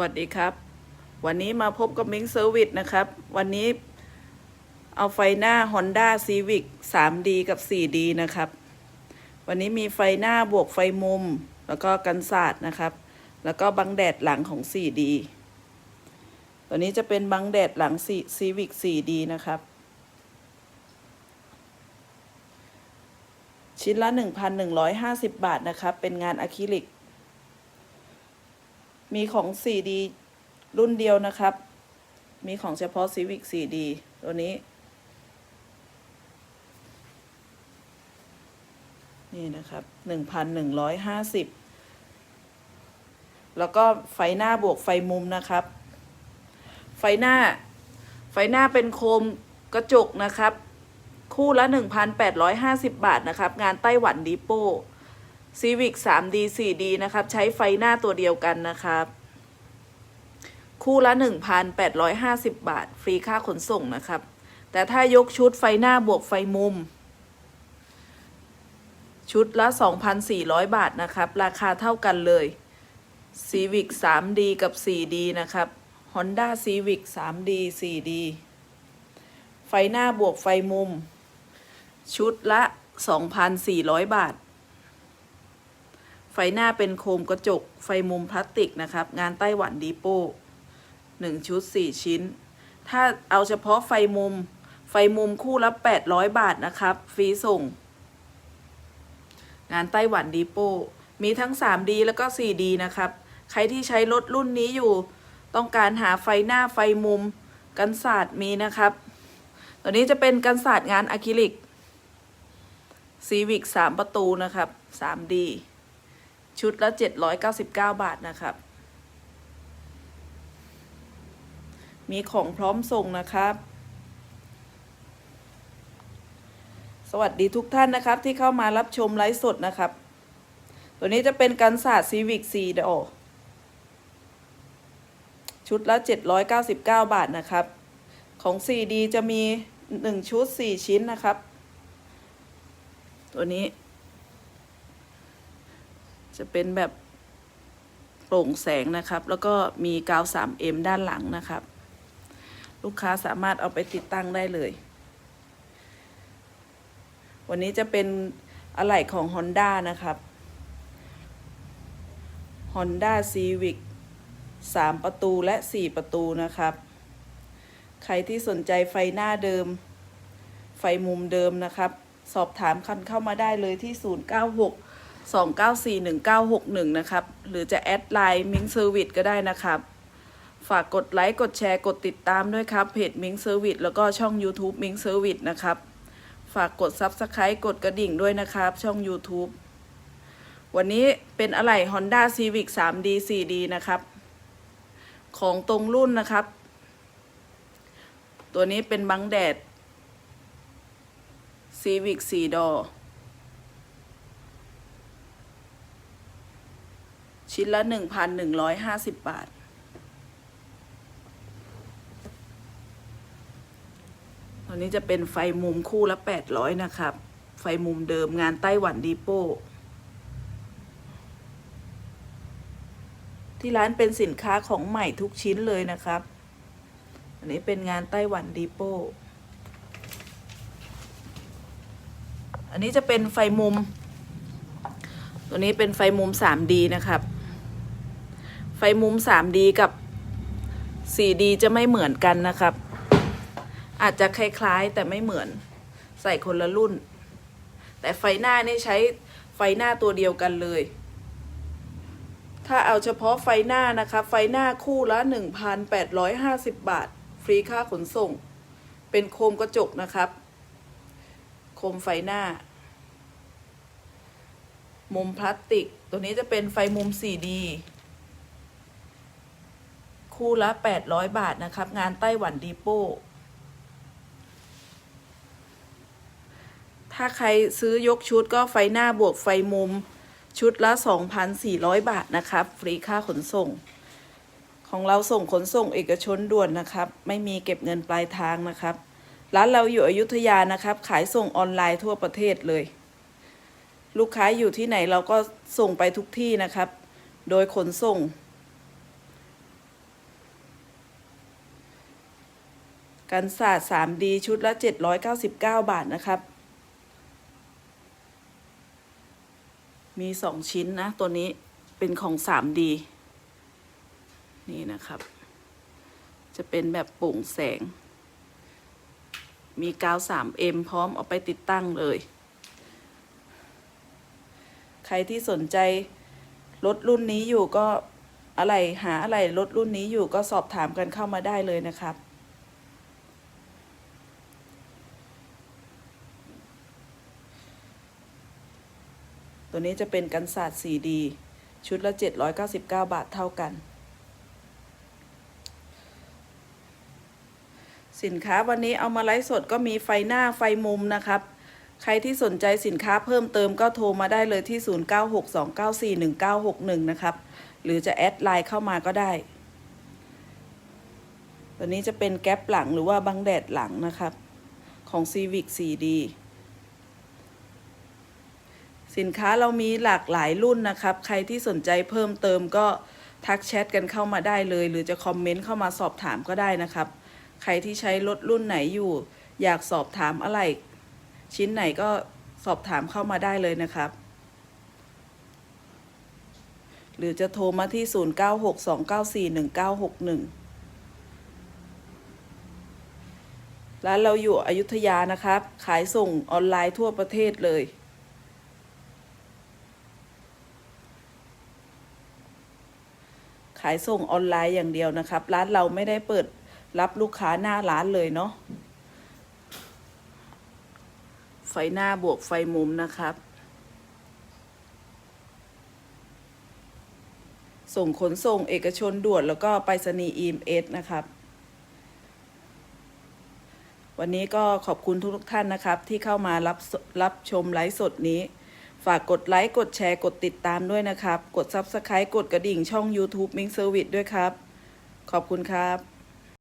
วัสดีครับ วันนี้มาพบกับมิงเซอร์วิสนะครับ วันนี้เอาไฟหน้า Honda Civic 3D กับ 4D นะครับ วันนี้มีไฟหน้าบวกไฟมุม แล้วก็กันศาสตร์นะครับ แล้วก็บังแดดหลังของ 4D ตัวนี้จะเป็นบังแดดหลัง Civic 4D นะครับ ชิ้นละ 1,150 บาทนะครับ เป็นงานอะคริลิก มีของ 4D รุ่นเดียวนะครับ มีของเฉพาะ Civic 4D ตัวนี้ นี่นะครับ 1,150 แล้วก็ไฟหน้าบวกไฟมุมนะครับ ไฟหน้า ไฟหน้าเป็นโคมกระจกนะครับ คู่ละ 1,850 บาทนะครับ งานไต้หวันดีโป้ Civic 3D 4D นะครับ ใช้ไฟหน้าตัวเดียวกันนะครับ คู่ละ 1,850 บาท ฟรีค่าขนส่งนะครับ แต่ถ้ายกชุดไฟหน้าบวกไฟมุม ชุดละ 2,400 บาทนะครับ ราคาเท่ากันเลย Civic 3D กับ 4D นะครับ Honda Civic 3D 4D ไฟหน้าบวกไฟมุม ชุดละ 2,400 บาท ไฟหน้าเป็นโคมกระจก ไฟมุมพลาสติกนะครับ งานไต้หวันดีโป้หนึ่งชุดสี่ชิ้น ถ้าเอาเฉพาะไฟมุม ไฟมุมคู่ละ800บาทนะครับ ฟรีส่ง งานไต้หวันดีโป้มีทั้ง 3D แล้วก็ 4D นะครับ ใครที่ใช้รถรุ่นนี้อยู่ ต้องการหาไฟหน้าไฟมุม กันศาสตร์มีนะครับ ตัวนี้จะเป็นกันศาสตร์งานอะคริลิก Civic 3ประตูนะครับ 3D ชุดละ 799 บาทนะครับ มีของพร้อมส่งนะครับ สวัสดีทุกท่านนะครับที่เข้ามารับชมไลฟ์สดนะครับ ตัวนี้จะเป็นกันศาสตร์ Civic 4ดอชุดละ 799 บาทนะครับ ของ 4D จะมี 1 ชุด 4 ชิ้นนะครับ ตัวนี้ จะเป็นแบบโปร่งแสงนะครับ แล้วก็มีกาว 3M ด้านหลังนะครับ ลูกค้าสามารถเอาไปติดตั้งได้เลย วันนี้จะเป็นอะไหล่ของ Honda นะครับ Honda Civic 3 ประตูและ 4 ประตูนะครับ ใครที่สนใจไฟหน้าเดิม ไฟมุมเดิมนะครับ สอบถามคันเข้ามาได้เลยที่ 096 2941961 นะครับ หรือจะแอดไลน์มิงเซอร์วิสก็ได้นะครับ ฝากกดไลค์กดแชร์กดติดตามด้วยครับ เพจมิงเซอร์วิสแล้วก็ช่อง YouTube มิงเซอร์วิสนะครับ ฝากกด Subscribe กดกระดิ่งด้วยนะครับ ช่อง YouTube วันนี้เป็นอะไหล่ Honda Civic 3D 4D นะครับ ของตรงรุ่นนะครับ ตัวนี้เป็นบังแดด Civic 4ดอ ชิ้นละ 1,150 บาท ตอนนี้จะเป็นไฟมุมคู่ละ 800 นะครับ ไฟมุมเดิมงานไต้หวันดีโป้ ที่ร้านเป็นสินค้าของใหม่ทุกชิ้นเลยนะครับ อันนี้เป็นงานไต้หวันดีโป้ อันนี้จะเป็นไฟมุม ตัวนี้เป็นไฟมุม 3D นะครับ มุม 3D กับ 4D จะไม่เหมือนกันนะครับ อาจจะคล้ายๆแต่ไม่เหมือนใส่คนละรุ่น แต่ไฟหน้านี่ใช้ไฟหน้าตัวเดียวกันเลย ถ้าเอาเฉพาะไฟหน้านะคะ ไฟหน้าคู่ละ 1,850 บาท ฟรีค่าขนส่ง เป็นโคมกระจกนะครับ โคมไฟหน้า มุมพลาสติก ตัวนี้จะเป็นไฟมุม 4D คู่ละ 800 บาทนะครับ งานไต้หวันดีโป้ถ้าใครซื้อยกชุดก็ไฟหน้าบวกไฟมุมชุดละ 2,400 บาทนะครับ ฟรีค่าขนส่ง ของเราส่งขนส่งเอกชนด่วนนะครับ ไม่มีเก็บเงินปลายทางนะครับ ร้านเราอยู่อยุธยานะครับ ขายส่งออนไลน์ทั่วประเทศเลย ลูกค้าอยู่ที่ไหนเราก็ส่งไปทุกที่นะครับ โดยขนส่ง กันศาสตร์ 3D ชุดละ 799 บาทนะครับ มีสองชิ้นนะ ตัวนี้เป็นของ 3D นี่นะครับ จะเป็นแบบโปร่งแสง มีกาว 3M พร้อมเอาไปติดตั้งเลย ใครที่สนใจรถรุ่นนี้อยู่ก็อะไรหาอะไรรถรุ่นนี้อยู่ก็สอบถามกันเข้ามาได้เลยนะครับ ตัวนี้จะเป็นกันศาสตร์ 4D ชุดละ 799 บาทเท่ากัน สินค้าวันนี้เอามาไลฟ์สดก็มีไฟหน้าไฟมุมนะครับ ใครที่สนใจสินค้าเพิ่มเติมก็โทรมาได้เลยที่ 0962941961 นะครับ หรือจะแอดไลน์เข้ามาก็ได้ ตัวนี้จะเป็นแก๊ปหลังหรือว่าบังแดดหลังนะครับ ของ Civic 4D สินค้าเรามีหลากหลายรุ่นนะครับ ใครที่สนใจเพิ่มเติมก็ทักแชทกันเข้ามาได้เลย หรือจะคอมเมนต์เข้ามาสอบถามก็ได้นะครับ ใครที่ใช้รถรุ่นไหนอยู่ อยากสอบถามอะไร ชิ้นไหนก็สอบถามเข้ามาได้เลยนะครับ หรือจะโทรมาที่ 0962941961 ร้านเราอยู่อยุธยานะครับ ขายส่งออนไลน์ทั่วประเทศเลยายส่งออนไลน์อย่างเดียวนะครับ ร้านเราไม่ได้เปิดรับลูกค้าหน้าร้านเลยเนาะไฟหน้าบวกไฟมุมนะครับ ส่งขนส่งเอกชนด่วนแล้วก็ไปรษณีย์ EMS นะครับวันนี้ก็ขอบคุณทุกท่านนะครับ ที่เข้ามารับรับชมไลฟ์สดนี้ ฝากกดไลค์ กดแชร์ กดติดตามด้วยนะครับ กด Subscribe กดกระดิ่งช่อง YouTube Ming Service ด้วยครับ ขอบคุณครับ